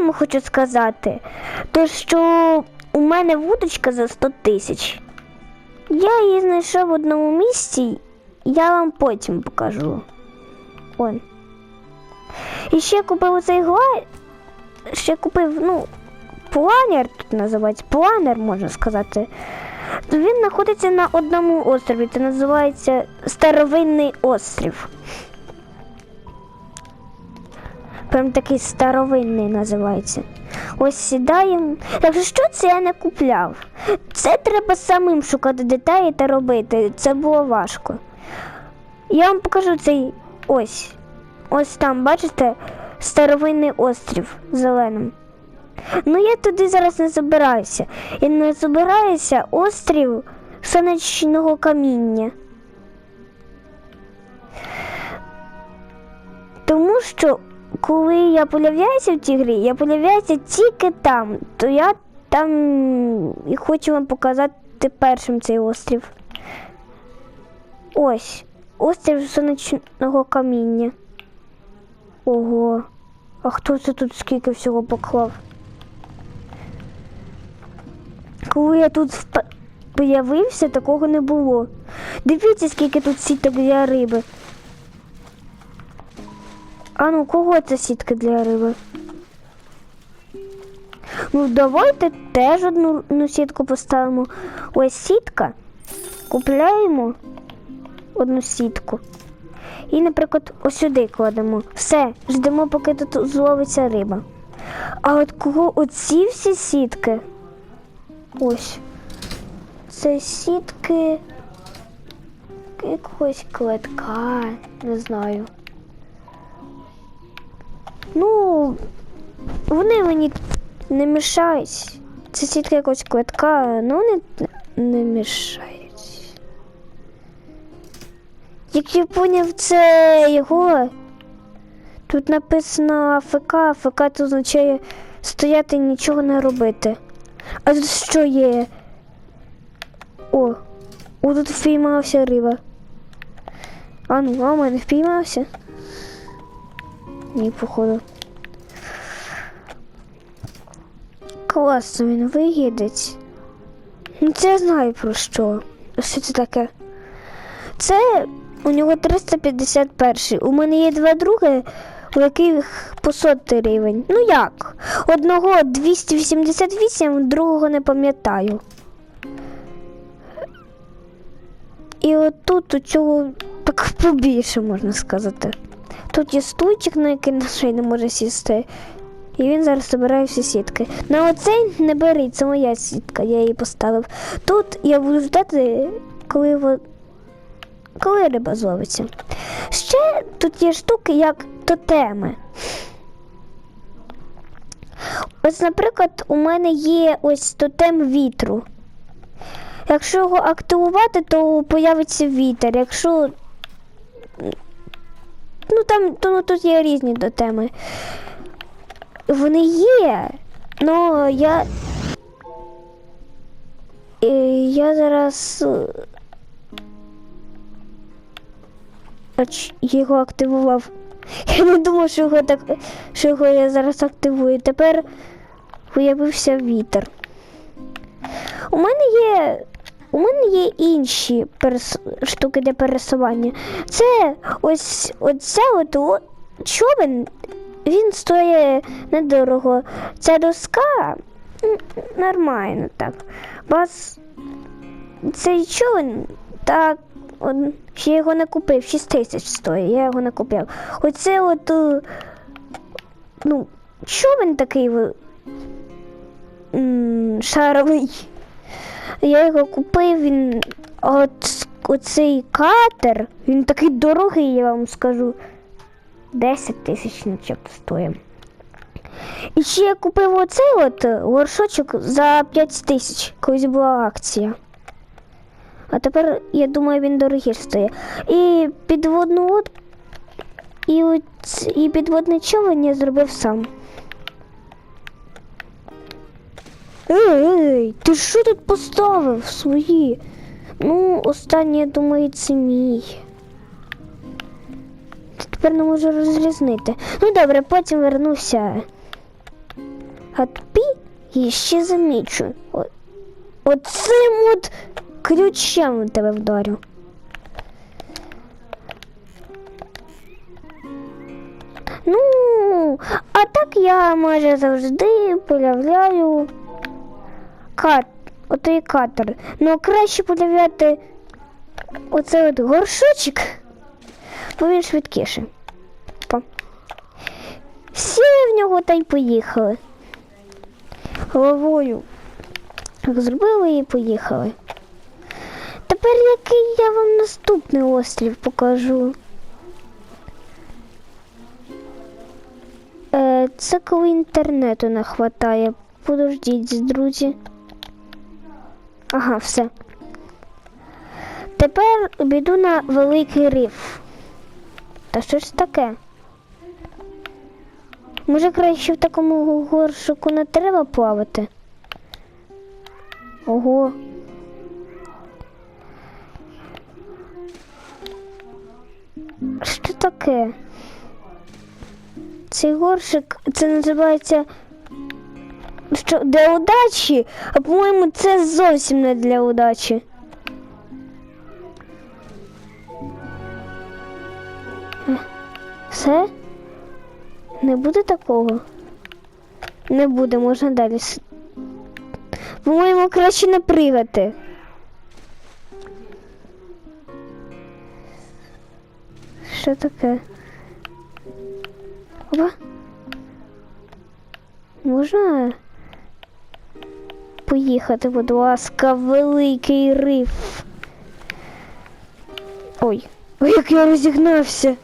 вам хочу сказати? То що у мене вудочка за 100 тисяч. Я її знайшов в одному місці, я вам потім покажу. Он. І ще купив оцей гла. Ще купив, ну, планер тут називається. Планер, можна сказати. Він знаходиться на одному острові. Це називається Старовинний острів. Прям такий старовинний називається. Ось сідаємо. Так що це я не купляв? Це треба самим шукати деталі та робити. Це було важко. Я вам покажу цей ось. Ось там, бачите, старовинний острів зеленим. Ну я туди зараз не забираюся. І не забираюся острів сонячного каміння. Тому що коли я появляюся в цій грі, я появляюся тільки там, то я там і хочу вам показати першим цей острів. Ось, острів сонячного каміння. Ого. А хто це тут скільки всього поклав? Коли я тут вп- появився, такого не було. Дивіться, скільки тут сіток для риби. А ну, кого це сітка для риби? Ну, давайте теж одну, одну сітку поставимо. Ось сітка. Купляємо одну сітку. І, наприклад, ось сюди кладемо. Все, ждемо, поки тут зловиться риба. А от кого оці всі сітки? Ось. Це сітки якогось клетка, не знаю. Ну, вони мені не мішають. Це сітка якогось клетка, ну вони не мішають. Як я поняв, це його. Тут написано АФК, АФК це означає стояти і нічого не робити. А тут що є? О, о тут впіймався риба. А ну, а в мене впіймався? Ні, походу. Класно він виїдеть. Ну, Це я знаю про що. Що це таке? Це у нього 351. У мене є два други, у яких по сотий рівень. Ну як? Одного 288, другого не пам'ятаю. І отут у цього так побільше можна сказати. Тут є стульчик, на який на шиї не може сісти. І він зараз збирає всі сітки. На оцей не бери, це моя сітка, я її поставив. Тут я буду ждати, коли во... коли риба зловиться. Ще тут є штуки, як тотеми. Ось, наприклад, у мене є ось тотем вітру. Якщо його активувати, то появиться вітер. Якщо. Ну там ну, тут є різні тотеми. Вони є. Ну я. Е, Я зараз. е, ач- Його активував. Я не думав, що його так, що його я зараз активую. Тепер виявився вітер. У мене є. У мене є інші перес... штуки для пересування. Це ось оця от човен, він стоїть недорого. Ця доска нормально так. Бас цей човен так. он- ще його не купив, 6 тисяч стоїть, я його не купив. Оце от ну, човен такий ви- м, шаровий. Я його купив, він от оцей катер, він такий дорогий, я вам скажу. 10 тисяч начебто стоїть. І ще я купив оцей от горшочок за 5 тисяч, колись була акція. А тепер, я думаю, він дорогіше стоїть. І підводну лод... і, і підводний човен я зробив сам. Ей, ей, ти що тут поставив свої? Ну, останнє, я думаю, це мій. Тепер не можу розрізнити. Ну добре, потім вернуся. гапі і ще замічу. О- Оцим от ключем тебе вдарю. Ну, а так я майже завжди полявляю кат, отой катер. Ну, краще полявляти оцей от горшочок, бо він швидкіший. Всі в нього та й поїхали. Головою. Зробили і поїхали. Тепер який я вам наступний острів покажу. Е, це коли інтернету не хватає. Подождіть, друзі. Ага, все. Тепер біду на великий риф. Та що ж таке? Може краще в такому горшику не треба плавати? Ого. Що таке? Цей горшик, це називається що, для удачі, а по-моєму, це зовсім не для удачі. Все? Не буде такого? Не буде, можна далі. По-моєму, краще не пригати. Що таке? Опа. Можна поїхати, будь ласка, великий риф. Ой, ой, як я розігнався.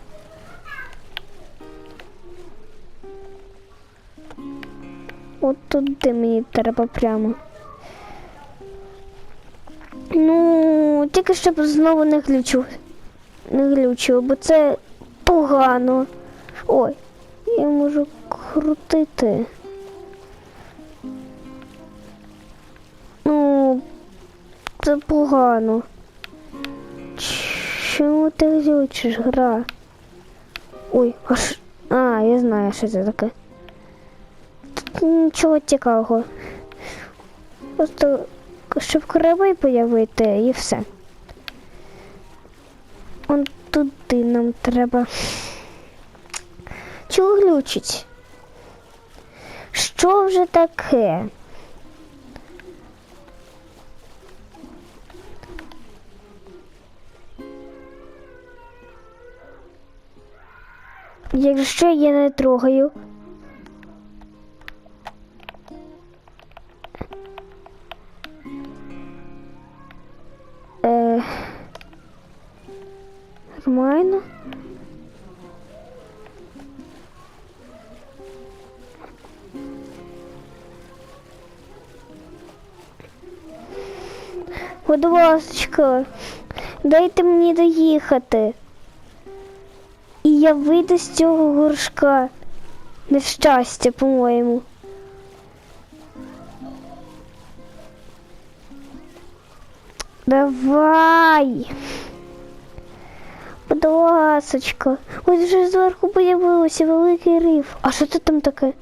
От туди мені треба прямо. Ну, тільки щоб знову не глючу. Не глючило, бо це погано. Ой, я можу крутити. Погано. Чому ти глючиш, гра? Ой, аж. А, я знаю, що це таке. Тут нічого цікавого. Просто щоб корабель появити і все. Он туди нам треба. Чого глючить? Що вже таке? Якщо я не трогаю. Е, нормально. Будь ласка, дайте мені доїхати. Я вийду з цього горшка. Нещастя, по-моєму. Давай. Будь ласочка. Ось вже зверху появилося великий риф. А що це там таке?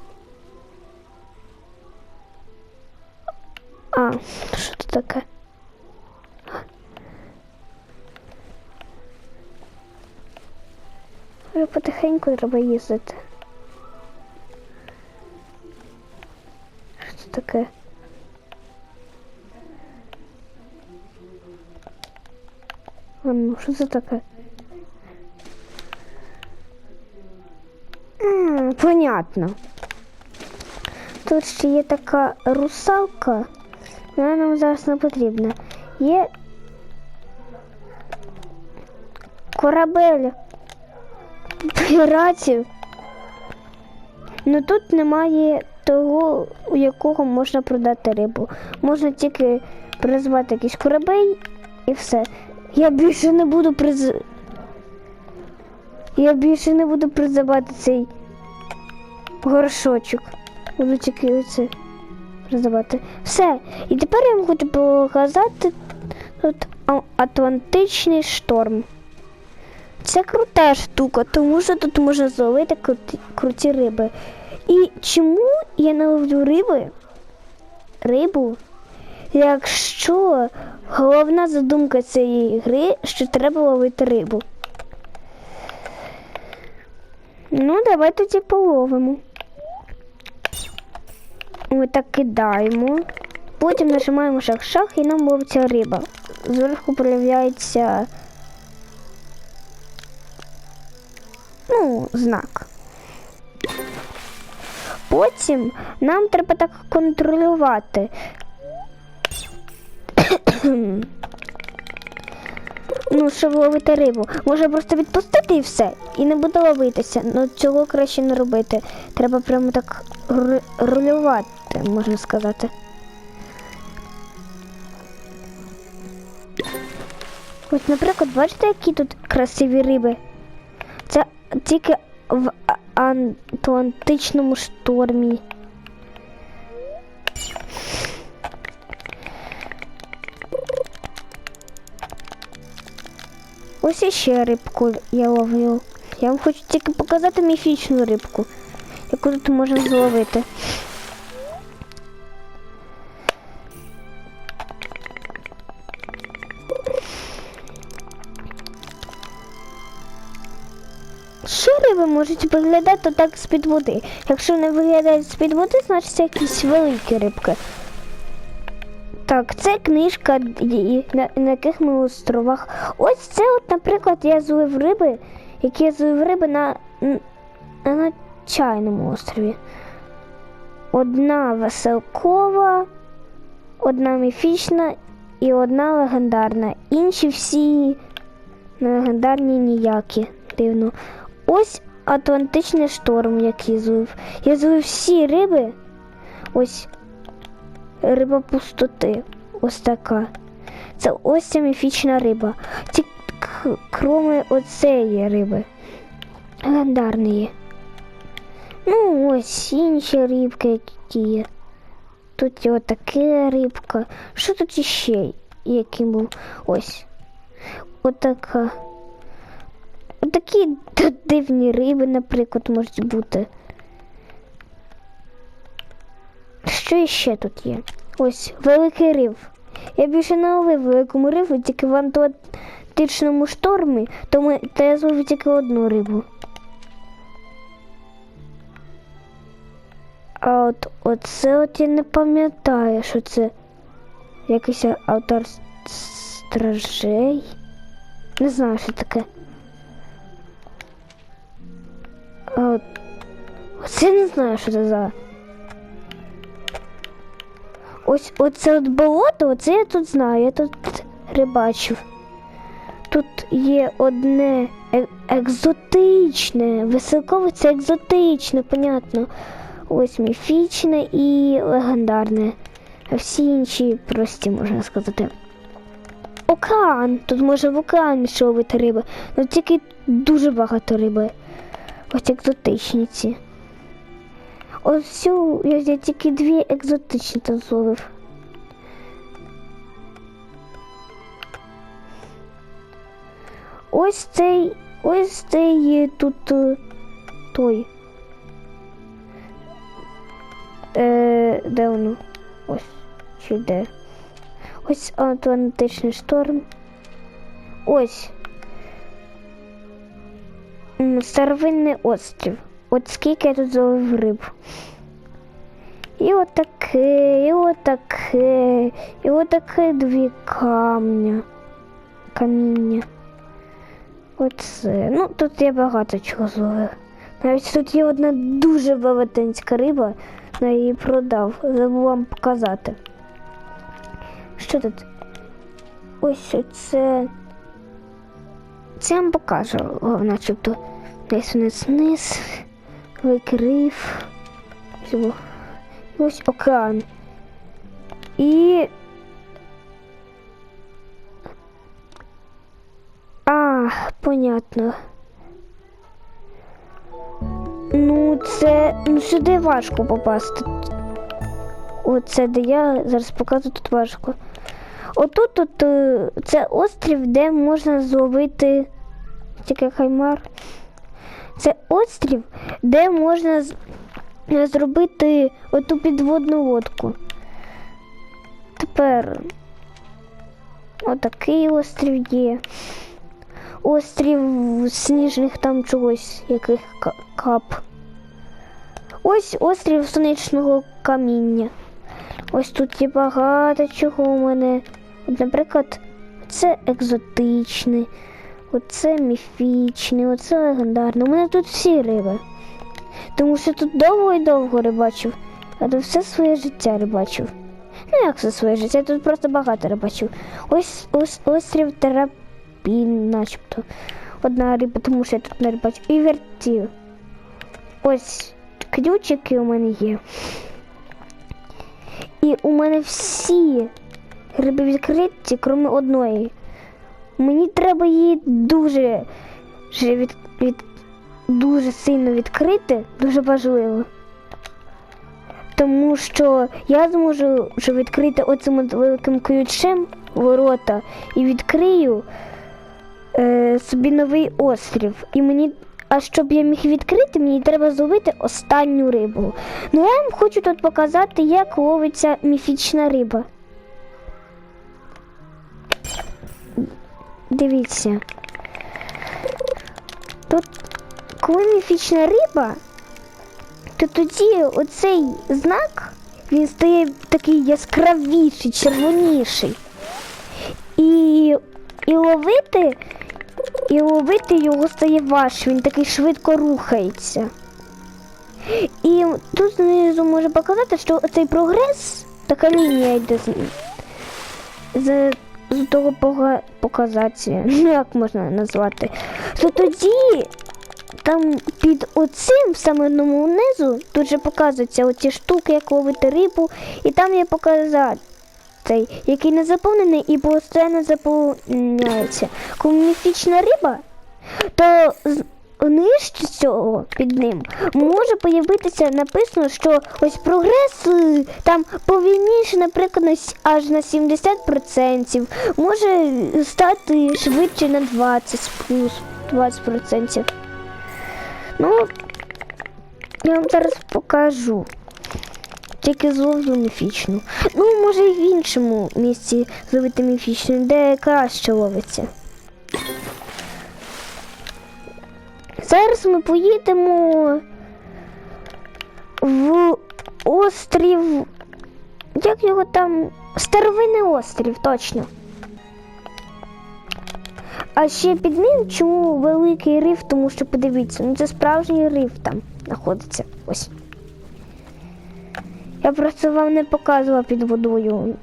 А, що це таке? Вже потихеньку треба їздити. Що це таке? А ну, що це таке? А, понятно. Тут ще є така русалка, вона нам зараз не потрібна. Є корабель піратів. Ну тут немає того, у якого можна продати рибу. Можна тільки призвати якийсь корабель і все. Я більше не буду приз... Я більше не буду призивати цей горшочок. Буду тільки це призивати. Все. І тепер я вам хочу показати тут Атлантичний шторм. Це крута штука, тому що тут можна зловити круті, круті риби. І чому я наловлю риби, рибу, якщо головна задумка цієї гри, що треба ловити рибу. Ну, давай тоді половимо. Ми так кидаємо. Потім нажимаємо шах-шах і нам ловиться риба. Зверху проявляється ну, знак. Потім нам треба так контролювати. ну, щоб ловити рибу. Може просто відпустити і все, і не буде ловитися. Ну цього краще не робити. Треба прямо так рулювати, можна сказати. Ось, наприклад, бачите, які тут красиві риби? Це тільки в А- Атлантичному штормі. Ось іще рибку я ловлю. Я вам хочу тільки показати міфічну рибку, яку тут можна зловити. Можуть виглядати так з-під води. Якщо не виглядають з-під води, значить це якісь великі рибки. Так, це книжка, на, яких ми островах. Ось це, от, наприклад, я зловив риби, які я зловив риби на, на чайному острові. Одна веселкова, одна міфічна і одна легендарна. Інші всі легендарні ніякі. Дивно. Ось Атлантичний шторм, який злив. Я злив всі риби. Ось риба пустоти. Ось така. Це ось ця міфічна риба. Ті, кроме оцеї риби. Легендарної. Ну, ось інші рибки, які. Тут є отака рибка. Що тут іще? Який був? Ось. Отака. Отакі дивні риби, наприклад, можуть бути. Що іще тут є? Ось великий рив. Я більше не ловив великому рибу, тільки в Атлантичному штормі, тому та я зловив тільки одну рибу. А от оце от я не пам'ятаю, що це якийсь автор стражей. Не знаю, що таке. От оце не знаю, що це за. Ось оце от болото, оце я тут знаю, я тут рибачив. Тут є одне е- екзотичне, веселкове це екзотичне, понятно. Ось міфічне і легендарне. А всі інші прості, можна сказати. Океан. Тут може в океані ловити риби. Ну тільки дуже багато риби. Ось екзотичніці. Ось цю я тільки дві екзотичні зловив. Ось цей, ось цей є тут е, той. Е, де воно? Ось. Чи де? Ось Атлантичний шторм. Ось. Старовинний острів. От скільки я тут зловив риб. І отаке, і отаке, і отаке дві камня. Каміння. Оце. Ну, тут я багато чого зловив. Навіть тут є одна дуже велетенська риба, я її продав. Забув вам показати. Що тут? Ось це. Це вам покажу, начебто. Десь вниз вниз, викрив. Ось океан. І. А, понятно. Ну, це. Ну, сюди важко попасти. Оце де я зараз покажу тут важко. Отут тут е, це острів, де можна зловити тільки хаймар. Це острів, де можна е, зробити оту підводну лодку. Тепер отакий острів є. Острів сніжних там чогось, яких кап. Ось острів сонячного каміння. Ось тут є багато чого у мене. От, наприклад, це екзотичний, оце міфічний, оце легендарний. У мене тут всі риби. Тому що тут довго і довго рибачив, а тут все своє життя рибачив. Ну як все своє життя, я тут просто багато рибачив. Ось, ось острів Терапін, начебто. Одна риба, тому що я тут не рибачу. І вертів. Ось ключики у мене є. І у мене всі риби відкриті, крім одної. Мені треба її дуже, від, від, дуже сильно відкрити, дуже важливо. Тому що я зможу вже відкрити оцим великим ключем ворота і відкрию е, собі новий острів. І мені, а щоб я міг відкрити, мені треба зловити останню рибу. Ну я вам хочу тут показати, як ловиться міфічна риба. Дивіться. Тут, коли міфічна риба, то тоді оцей знак він стає такий яскравіший, червоніший. І, і ловити, і ловити його стає важче, він такий швидко рухається. І тут знизу може показати, що цей прогрес, така лінія йде з, з, з того пога- показація, ну як можна назвати, то тоді там під оцим саме одному внизу тут же показуються оці штуки, як ловити рибу, і там є показати. Цей, який не заповнений і постійно заповняється. Комуністична риба, то нижче цього під ним може появитися написано, що ось прогрес е, там повільніше, наприклад, аж на 70%, може стати швидше на 20 плюс 20%. Ну, я вам зараз покажу. Тільки зловлю міфічну. Ну, може і в іншому місці зловити міфічну, де краще ловиться. Зараз ми поїдемо в острів. Як його там? Старовинний острів, точно. А ще під ним чому великий риф, тому що подивіться, ну це справжній риф там знаходиться. Ось. Я просто вам не показувала під водою.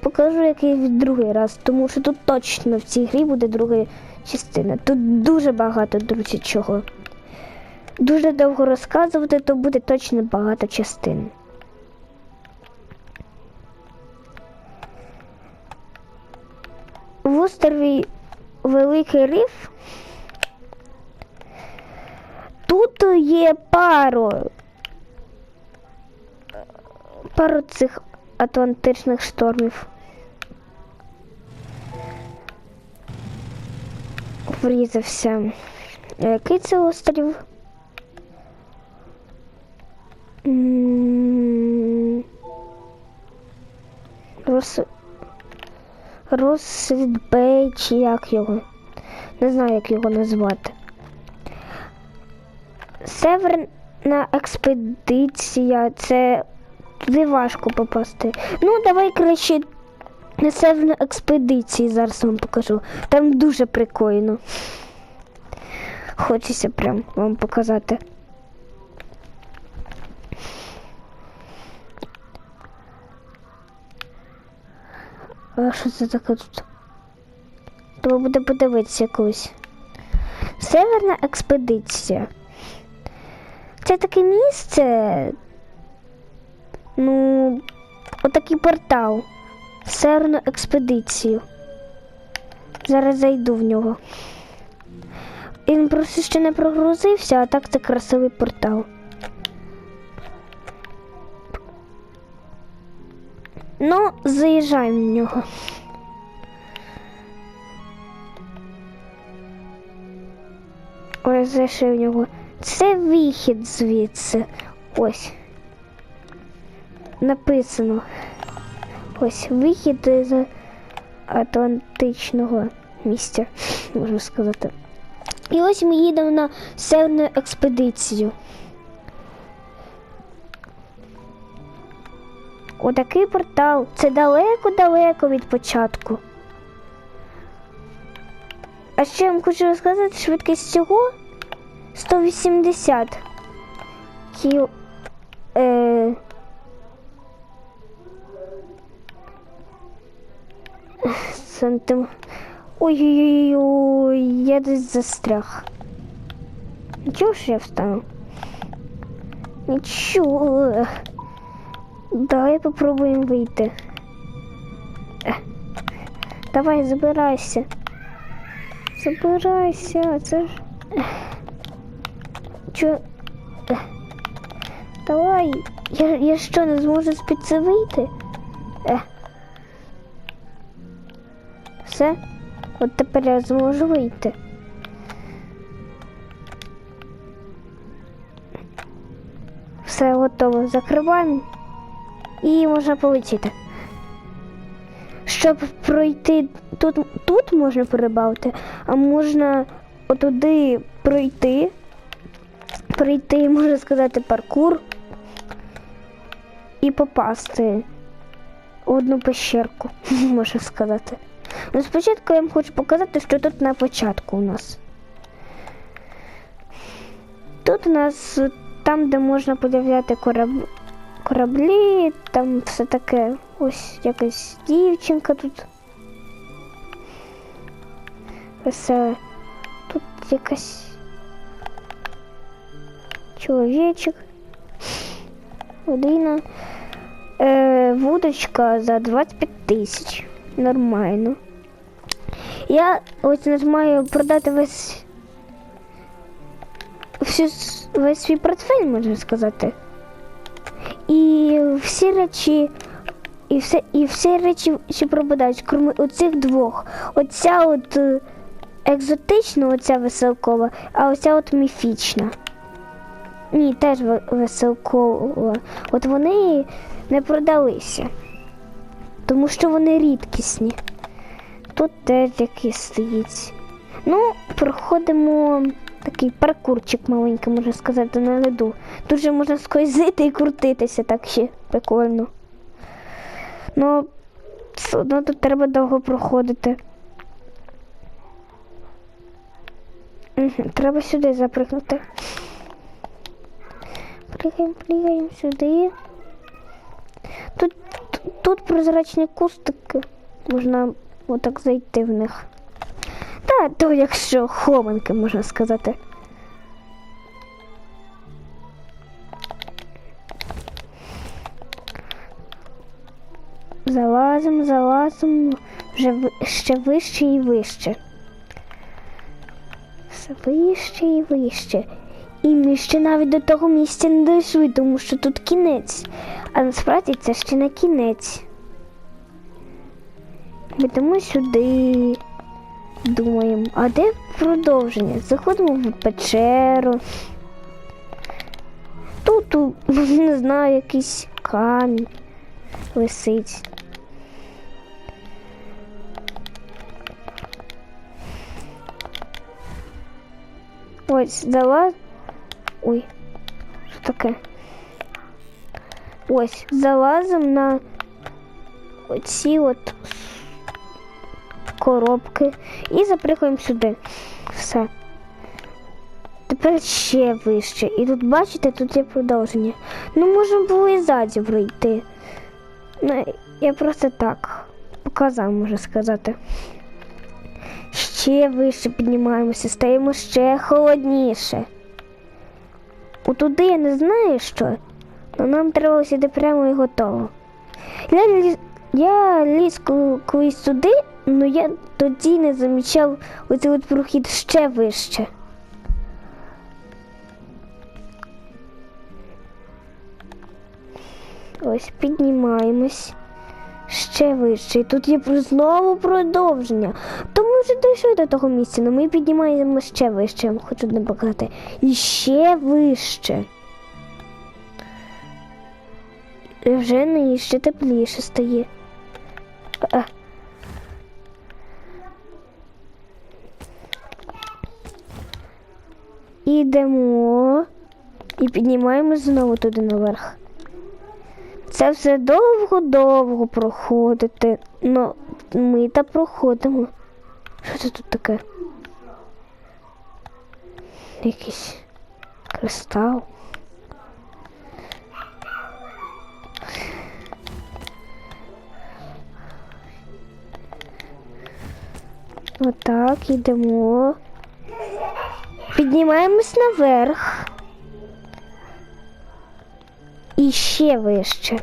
Покажу який другий раз, тому що тут точно в цій грі буде друга частина. Тут дуже багато, друзі, чого. Дуже довго розказувати, то буде точно багато частин. В острові Великий Риф тут є пару пару цих атлантичних штормів. Врізався. Який це острів? Рос... Рослідбей чи як його? Не знаю, як його назвати. Северна експедиція це туди важко попасти. Ну, давай краще на северну експедиції зараз вам покажу. Там дуже прикольно. Хочеться прям вам показати. А що це таке тут? Треба буде подивитися колись. Северна експедиція. Це таке місце. Ну, отакий портал. В Северну експедицію. Зараз зайду в нього. Він просто ще не прогрузився, а так це красивий портал. Ну, заїжджаємо в нього. Ой, зайшли в нього. Це вихід звідси. Ось. Написано. Ось вихід з Атлантичного місця, можна сказати. І ось ми їдемо на северну експедицію. Отакий портал. Це далеко-далеко від початку. А ще я вам хочу розказати, швидкість цього 180 кіл. Е... Сантим... Ой-ой-ой, я десь застряг. Нічого, що я встану? Нічого. Давай попробуємо вийти. Е. Давай, забирайся. Забирайся, це ж. Е. Чо? Е. Давай. Я, я що, не зможу з-під це вийти? Все? От тепер я зможу вийти. Все готово. Закриваємо і можна полетіти. Щоб пройти тут, тут можна перебавити, а можна отуди пройти, пройти, можна сказати, паркур і попасти в одну пещерку, можна сказати. Ну, спочатку я вам хочу показати, що тут на початку у нас. Тут у нас там, де можна подивляти кораб... кораблі, там все таке. Ось якась дівчинка тут. Веселе. Тут якась чоловічок. Година. Е, вудочка за 25 тисяч. Нормально. Я ось нажимаю продати весь всю, весь свій портфель, можна сказати. І всі речі, і все, і всі речі, що пропадають, крім оцих двох. Оця от е, екзотична, оця веселкова, а оця от міфічна. Ні, теж ве- веселкова. От вони не продалися, тому що вони рідкісні. Тут теж якийсь стоїть. Ну, проходимо такий паркурчик маленький, можна сказати, на льоду. Тут же можна скользити і крутитися так ще прикольно. Ну, все одно тут треба довго проходити. Треба сюди запрыгнути. Пригаємо, пригаємо сюди. Тут, тут прозрачні кустики. Можна отак зайти в них. Та то якщо хованки, можна сказати. Залазимо, залазимо вже ще вище і вище. Все вище і вище. І ми ще навіть до того місця не дійшли, тому що тут кінець. А насправді це ще не кінець. Йдемо сюди. Думаємо, а де продовження? Заходимо в печеру. Тут, не знаю, якийсь камінь висить. Ось, залаз. Ой, що таке? Ось, залазимо на оці от коробки і запрыгаємо сюди. Все. Тепер ще вище. І тут, бачите, тут є продовження. Ну, можна було і ззаді пройти. Ну, я просто так показав, можна сказати. Ще вище піднімаємося, стаємо ще холодніше. Отуди я не знаю що, але нам треба сюди прямо і готово. Я ліз, я ліз колись сюди, але я тоді не замічав оцей от прохід ще вище. Ось піднімаємось ще вище. І тут є знову продовження. То ми вже дійшли до того місця, але ми піднімаємо ще вище, я вам хочу не показати. І ще вище. І вже нижче тепліше стає. А. Ідемо і піднімаємось знову туди наверх. Це все довго-довго проходити. Ну, ми та проходимо. Що це тут таке? Якийсь кристал. Отак, йдемо. Піднімаємось наверх. І ще вище.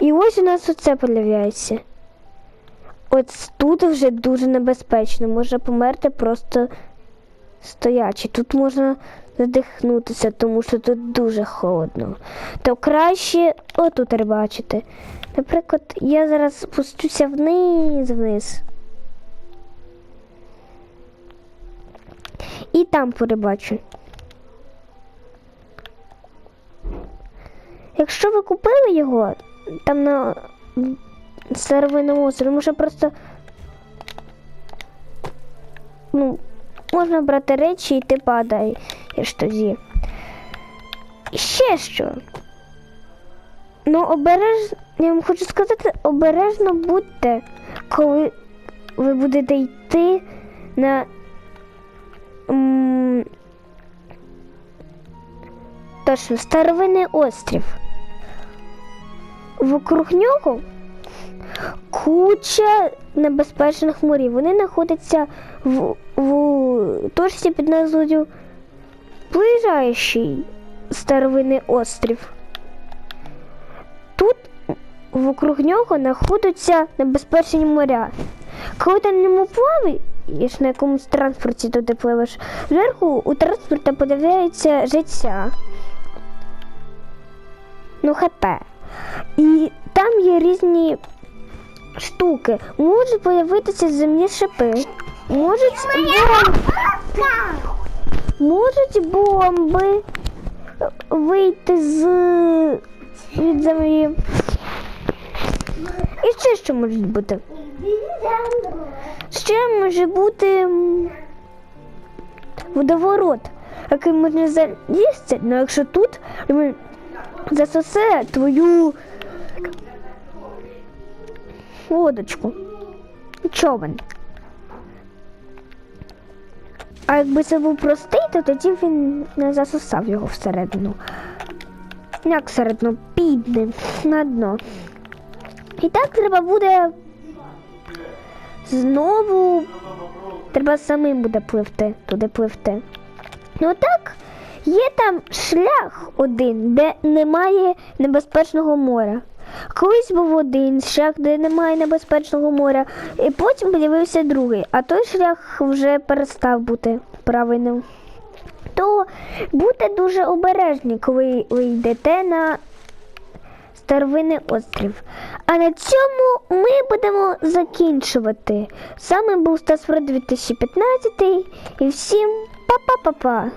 І ось у нас оце появляється. От тут вже дуже небезпечно. Можна померти просто стоячи. Тут можна задихнутися, тому що тут дуже холодно. То краще отут рибачити. Наприклад, я зараз спустюся вниз І там порибачу. Якщо ви купили його, там на старовинному острові, може просто ну, можна брати речі і ти падаєш тоді. І ще що. Ну, обережно, я вам хочу сказати, обережно будьте, коли ви будете йти на точно старовинний острів. Вокруг нього куча небезпечних морів. Вони знаходяться в, в точці під назвою Ближайший старовинний острів. Тут вокруг нього знаходяться небезпечні моря. Коли ти на ньому плаваєш, на якомусь транспорті туди пливеш, зверху у транспорта появляється життя. Ну, хп. І там є різні штуки. Можуть появитися земні шипи. Можуть бомби, можуть бомби вийти з від землі. І ще що може бути? Ще може бути водоворот, який можна залізти, але якщо тут засосе твою лодочку. Човен. А якби це був простий, то тоді він не засосав його всередину. Як всередину підне на дно. І так треба буде знову треба самим буде пливти, туди пливти. Ну так, є там шлях один, де немає небезпечного моря. Колись був один шлях, де немає небезпечного моря, і потім з'явився другий, а той шлях вже перестав бути правильним. То будьте дуже обережні, коли ви йдете на старовинний острів. А на цьому ми будемо закінчувати. Вами був Стас Фред 2015 і всім па-па-па-па!